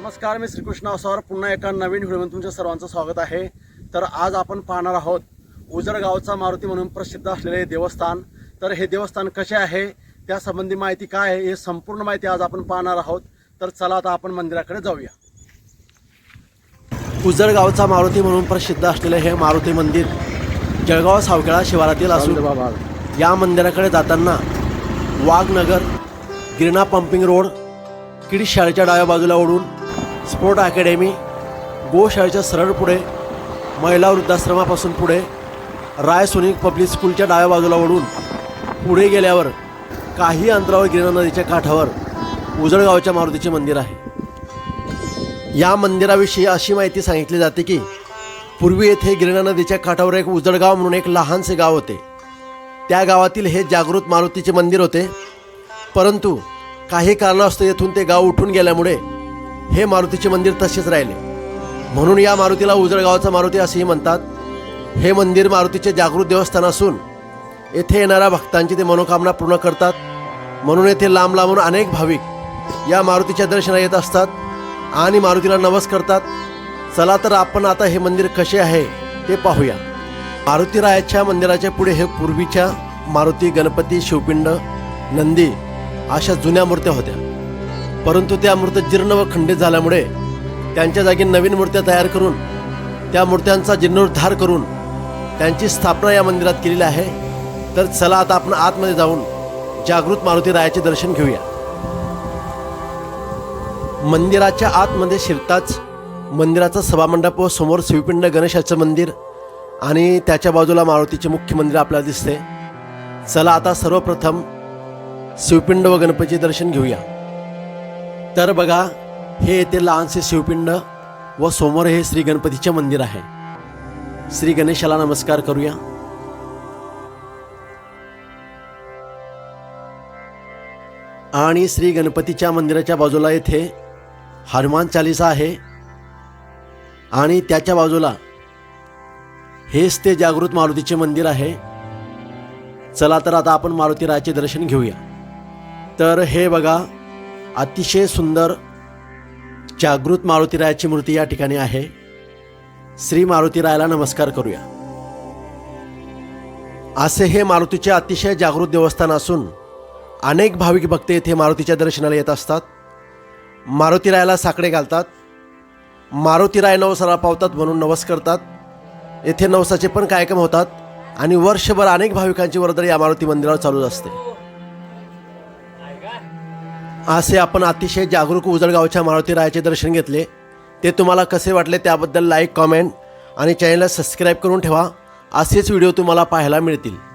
नमस्कार मी श्रीकृष्ण असावर पुन्हा एका नवीन व्हिडिओमध्ये तुमच्या सर्वांचं स्वागत आहे. तर आज आपण पाहणार आहोत उजड गावचा मारुती म्हणून प्रसिद्ध असलेले हे देवस्थान. तर हे देवस्थान कसे आहे? त्या संबंधी माहिती काय आहे? हे संपूर्ण माहिती आज आपण पाहणार आहोत. तर चला आता आपण मंदिराकडे जाऊया. उजड गावचा मारुती म्हणून प्रसिद्ध असलेले हे मारुती मंदिर जळगाव सावखेळा शिवारातील असून या मंदिराकडे जाताना वाघनगर गिरणा पंपिंग रोड किडीस शाळेच्या डाव्या बाजूला ओढून स्पोर्ट अकॅडमी गोशाळेच्या सरळ पुढे महिला वृद्धाश्रमापासून पुढे राय सोनिक पब्लिक स्कूलच्या डाव्या बाजूला वळून पुढे गेल्यावर काही अंतरावर गिरणा नदीच्या काठावर उजळगावच्या मारुतीचे मंदिर आहे. या मंदिराविषयी अशी माहिती सांगितली जाते की पूर्वी येथे गिरणा नदीच्या काठावर एक उजळगाव म्हणून एक लहानसे गाव होते. त्या गावातील हे जागृत मारुतीचे मंदिर होते. परंतु काही कारणास्तव येथून ते गाव उठून गेल्यामुळे हे मारुतीचे मंदिर तसेच राहिले. म्हणून या मारुतीला उजळगावचा मारुती असेही म्हणतात. हे मंदिर मारुतीचे जागृत देवस्थान असून येथे येणाऱ्या भक्तांची ते मनोकामना पूर्ण करतात. म्हणून येथे लांब लांबून अनेक भाविक या मारुतीच्या दर्शना येत असतात आणि मारुतीला नमस करतात. चला तर आपण आता हे मंदिर कसे आहे ते पाहूया. मारुतीरायाच्या मंदिराच्या पुढे हे पूर्वीच्या मारुती गणपती शिवपिंड नंदी अशा जुन्या मूर्त्या होत्या. परंतु त्या मूर्त्या जीर्ण व खंडित झाल्यामुळे त्यांच्या जागी नवीन मूर्त्या तयार करून त्या मूर्त्यांचा जीर्णोद्धार करून त्यांची स्थापना या मंदिरात केलेली आहे. तर चला आता आपण आतमध्ये जाऊन जागृत मारुती रायाचे दर्शन घेऊया. मंदिराच्या आतमध्ये शिरताच मंदिराचा सभामंडप व समोर शिवपिंड गणेशाचं मंदिर आणि त्याच्या बाजूला मारुतीचे मुख्य मंदिर आपल्याला दिसते. चला आता सर्वप्रथम शिवपिंड व गणपतीचे दर्शन घेऊया. तर बघा हे येथे लहानसे शिवपिंड व समोर हे श्री गणपतीचे मंदिर आहे. श्री गणेशाला नमस्कार करूया. आणि श्री गणपतीच्या मंदिराच्या बाजूला येथे हनुमान चालिसा आहे. आणि त्याच्या बाजूला हेच ते जागृत मारुतीचे मंदिर आहे. चला तर आता आपण मारुतीरायाचे दर्शन घेऊया. तर हे बघा अतिशय सुंदर जागृत मारुतीरायाची मूर्ती या ठिकाणी आहे. श्री मारुतीरायाला नमस्कार करूया. असे हे मारुतीचे अतिशय जागृत देवस्थान असून अनेक भाविक भक्त येथे मारुतीच्या दर्शनाला येत असतात. मारुतीरायाला साकडे घालतात. मारुतीराय नवसाला पावतात म्हणून नवस करतात. येथे नवसाचे पण कार्यक्रम होतात आणि वर्षभर अनेक भाविकांची वर्दळ या मारुती मंदिरावर चालूच असते. असे आपण अतिशय जागरूक उजळगावच्या मारुती रायाचे दर्शन घेतले. ते तुम्हाला कसे वाटले त्याबद्दल लाईक कॉमेंट आणि चॅनलला सबस्क्राईब करून ठेवा. असेच व्हिडिओ तुम्हाला पाहायला मिळतील.